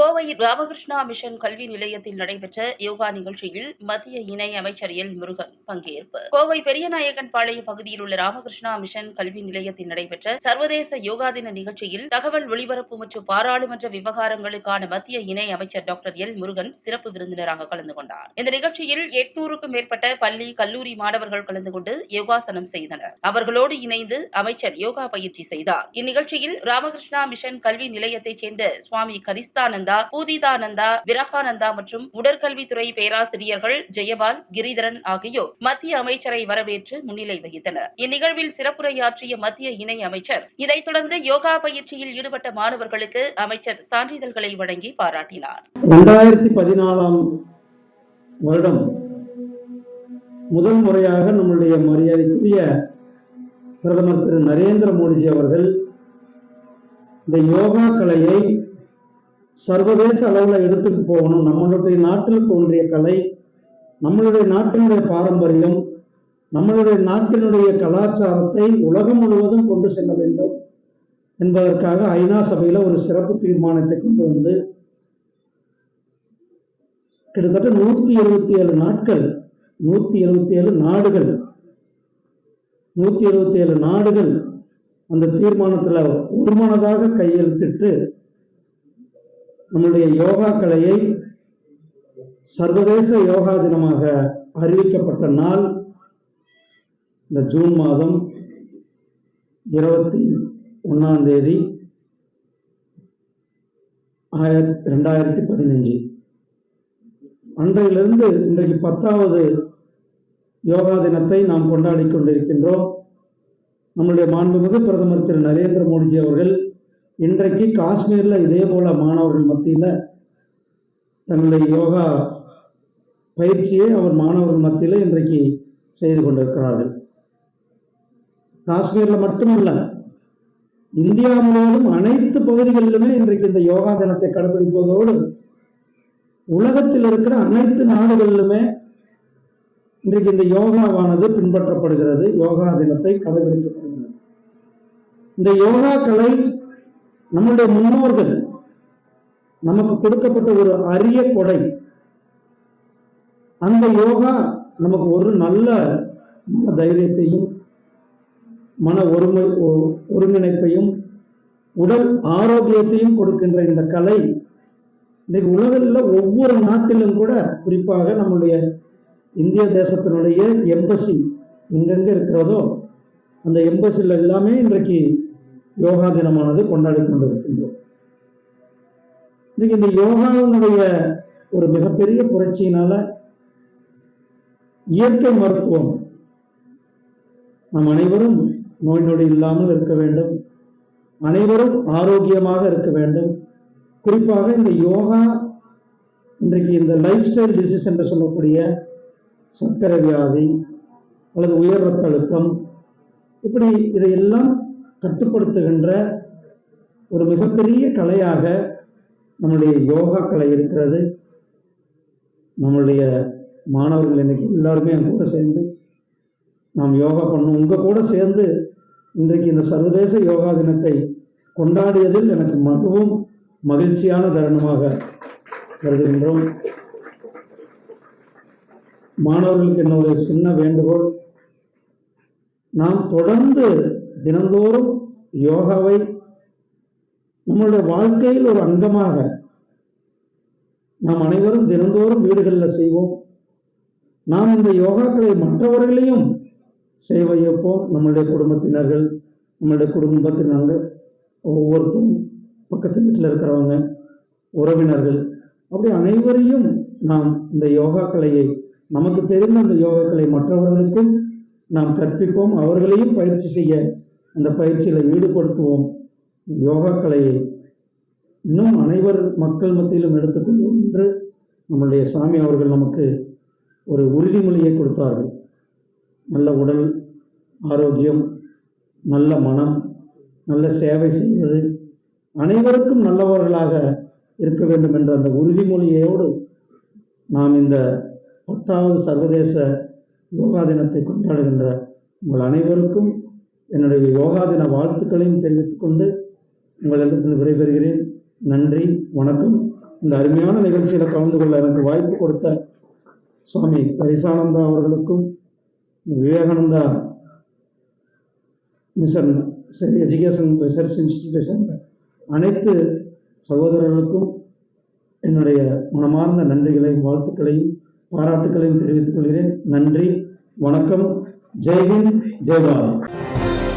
Kovai Ramakrishna mission கல்வி நிலையத்தில் நடைபெற்ற யோகா நிகழ்ச்சியில் மத்திய இணை அமைச்சர் எல் முருகன் பங்கேற்பு. கோவை பெரியநாயகன் பாளையம் பகுதியில் உள்ள ராமகிருஷ்ணா மிஷன் கல்வி நிலையத்தில் நடைபெற்ற சர்வதேச யோகா தின நிகழ்ச்சியில் தகவல் ஒளிபரப்பு மற்றும் பாராளுமன்ற விவகாரங்களுக்கான மத்திய இணை அமைச்சர் டாக்டர் எல் முருகன் சிறப்பு விருந்தினராக கலந்து கொண்டார். இந்த நிகழ்ச்சியில் எட்நூறுக்கும் மேற்பட்ட பள்ளி கல்லூரி மாணவர்கள் கலந்து கொண்டு யோகாசனம் செய்தனர். அவர்களோடு இணைந்து அமைச்சர் யோகா பயிற்சி செய்தார். இந்நிகழ்ச்சியில் ராமகிருஷ்ணா மிஷன் கல்வி நிலையத்தைச் சேர்ந்த சுவாமி கரிஸ்தானந்த ஆனந்தா பூதிதானந்தா விரகானந்தா மற்றும் உடற்கல்வித்துறை பேராசிரியர்கள் ஜெயபால் கிரிதரன் ஆகியோர் மத்திய அமைச்சரை வரவேற்று முன்னிலை வகித்தனர். இந்நிகழ்வில் சிறப்புரையாற்றிய மத்திய இணை அமைச்சர் இதைத் தொடர்ந்து யோகா பயிற்சியில் ஈடுபட்ட மாணவர்களுக்கு அமைச்சர் சான்றிதழ்களை வழங்கி பாராட்டினார். ரெண்டாயிரத்தி பதினாலாம் வருடம் முதல் முறையாக நம்முடைய மரியாதைக்குரிய பிரதமர் திரு. நரேந்திர மோடிஜி அவர்கள் இந்த யோகா கலையை சர்வதேச அளவில் எடுத்துட்டு போகணும். நம்மளுடைய நாட்டில் தோன்றிய கலை நம்மளுடைய நாட்டினுடைய பாரம்பரியம் நம்மளுடைய நாட்டினுடைய கலாச்சாரத்தை உலகம் முழுவதும் கொண்டு செல்ல வேண்டும் என்பதற்காக ஐநா சபையில் ஒரு சிறப்பு தீர்மானத்தை கொண்டு வந்து கிட்டத்தட்ட நூற்றி எழுபத்தி ஏழு நாட்கள் நூற்றி எழுபத்தி ஏழு நாடுகள் நூற்றி எழுபத்தி ஏழு நாடுகள் அந்த தீர்மானத்தில் ஒருமனதாக கையெழுத்திட்டு நம்முடைய யோகா கலையை சர்வதேச யோகா தினமாக அறிவிக்கப்பட்ட நாள் இந்த ஜூன் மாதம் இருபத்தி ஒன்றாம் தேதி ஆயிரத்தி ரெண்டாயிரத்தி பதினஞ்சு. அன்றையிலிருந்து இன்றைக்கு பத்தாவது யோகா தினத்தை நாம் கொண்டாடி கொண்டிருக்கின்றோம். நம்முடைய மாண்புமிகு பிரதமர் திரு நரேந்திர மோடிஜி அவர்கள் இன்றைக்கு காஷ்மீரில் இதே போல மாணவர்கள் மத்தியில் தங்களுடைய யோகா பயிற்சியை அவர் மாணவர்கள் மத்தியில் இன்றைக்கு செய்து கொண்டிருக்கிறார்கள். காஷ்மீரில் மட்டுமல்ல இந்தியா முழுவதும் அனைத்து பகுதிகளிலுமே இன்றைக்கு இந்த யோகா தினத்தை கடைபிடிப்பதோடு உலகத்தில் இருக்கிற அனைத்து நாடுகளிலுமே இன்றைக்கு இந்த யோகாவானது பின்பற்றப்படுகிறது யோகா தினத்தை கடைபிடிக்கப்படுகிறது. இந்த யோகா கலை நம்முடைய முன்னோர்கள் நமக்கு கொடுக்கப்பட்ட ஒரு அரிய கொடை. அந்த யோகா நமக்கு ஒரு நல்ல மன தைரியத்தையும் மன ஒருமை ஒருங்கிணைப்பையும் உடல் ஆரோக்கியத்தையும் கொடுக்கின்ற இந்த கலை இன்னைக்கு உலகில் ஒவ்வொரு நாட்டிலும் கூட குறிப்பாக நம்முடைய இந்திய தேசத்தினுடைய எம்பசி எங்கெங்கே இருக்கிறதோ அந்த எம்பசியில் எல்லாமே இன்றைக்கு யோகா தினமானது கொண்டாடி கொண்டிருக்கின்றோம். இன்னைக்கு இந்த யோகாவினுடைய ஒரு மிகப்பெரிய புரட்சியினால இயற்கை மருத்துவம் நாம் அனைவரும் நோய் நொடி இல்லாமல் இருக்க வேண்டும். அனைவரும் ஆரோக்கியமாக இருக்க வேண்டும். குறிப்பாக இந்த யோகா இன்றைக்கு இந்த லைஃப் ஸ்டைல் டிசீஸ் என்று சொல்லக்கூடிய சர்க்கரை வியாதி அல்லது உயர் ரத்த அழுத்தம் இப்படி இதையெல்லாம் கட்டுப்படுத்துகின்ற ஒரு மிகப்பெரிய கலையாக நம்முடைய யோகா கலை இருக்கிறது. நம்மளுடைய மாணவர்கள் இன்றைக்கி எல்லாருமே என் கூட சேர்ந்து நாம் யோகா பண்ணோம் உங்கள் கூட சேர்ந்து இன்றைக்கு இந்த சர்வதேச யோகா தினத்தை கொண்டாடியதில் எனக்கு மிகவும் மகிழ்ச்சியான தருணமாக கருதுகின்றோம். மாணவர்களுக்கு என்னுடைய சின்ன வேண்டுகோள் நாம் தொடர்ந்து தினந்தோறும் யோகாவை நம்மளுடைய வாழ்க்கையில் ஒரு அங்கமாக நாம் அனைவரும் தினந்தோறும் வீடுகளில் செய்வோம். நாம் இந்த யோகாக்களை மற்றவர்களையும் செய்ய வைப்போம். நம்மளுடைய குடும்பத்தினர்கள் நம்மளுடைய குடும்பத்தினர்கள் ஒவ்வொருத்தரும் பக்கத்து வீட்டில் இருக்கிறவங்க உறவினர்கள் அப்படி அனைவரையும் நாம் இந்த யோகா கலையை நமக்கு தெரிந்த அந்த யோகா கலை மற்றவர்களுக்கும் நாம் கற்பிப்போம். அவர்களையும் பயிற்சி செய்ய அந்த பயிற்சியில் ஈடுபடுத்துவோம். யோகா கலையை இன்னும் அனைவர் மக்கள் மத்தியிலும் எடுத்துக்கொள்வோம் என்று நம்முடைய சாமி அவர்கள் நமக்கு ஒரு உறுதிமொழியை கொடுத்தார்கள். நல்ல உடல் ஆரோக்கியம் நல்ல மனம் நல்ல சேவை செய்வது அனைவருக்கும் நல்லவர்களாக இருக்க வேண்டும் என்ற அந்த உறுதிமொழியோடு நாம் இந்த பத்தாவது சர்வதேச யோகா தினத்தை கொண்டாடுகின்ற உங்கள் அனைவருக்கும் என்னுடைய யோகா தின வாழ்த்துக்களையும் தெரிவித்துக் கொண்டு உங்களிடத்தில் விடைபெறுகிறேன். நன்றி வணக்கம். இந்த அருமையான நிகழ்ச்சியில் கலந்து கொள்ள எனக்கு வாய்ப்பு கொடுத்த சுவாமி பரிசானந்தா அவர்களுக்கும் விவேகானந்தா மிஷன் எஜுகேஷன் ரிசர்ச் இன்ஸ்டியூட்டை சேர்ந்த அனைத்து சகோதரர்களுக்கும் என்னுடைய மனமார்ந்த நன்றிகளையும் வாழ்த்துக்களையும் பாராட்டுக்களையும் தெரிவித்துக் கொள்கிறேன். நன்றி வணக்கம். जय हिंद जय भारत।